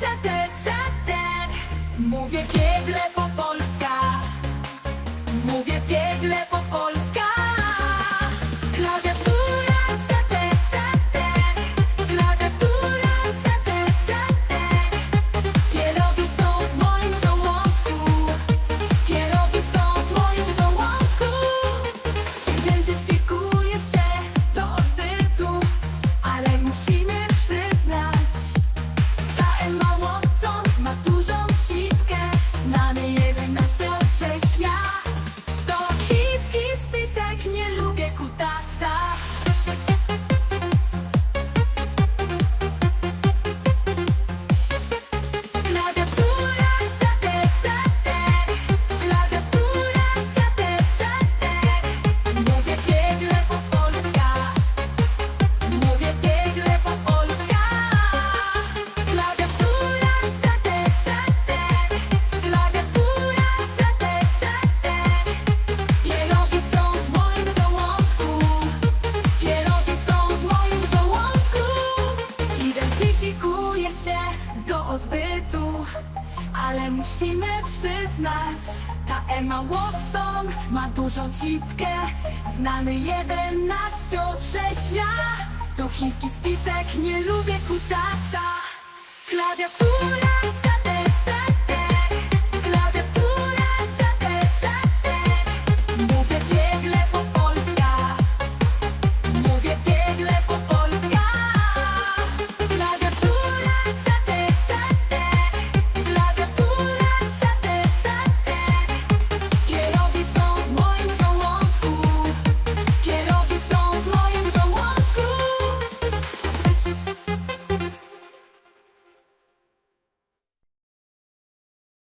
Czater, czater Mówię biegle po polska. Mówię biegle po polska. Identyfikuję się do odbytu Ale musimy przyznać Ta Emma Watson ma dużą cipkę Znany 11 września. To chiński spisek, nie lubię kutasa. Klawiatura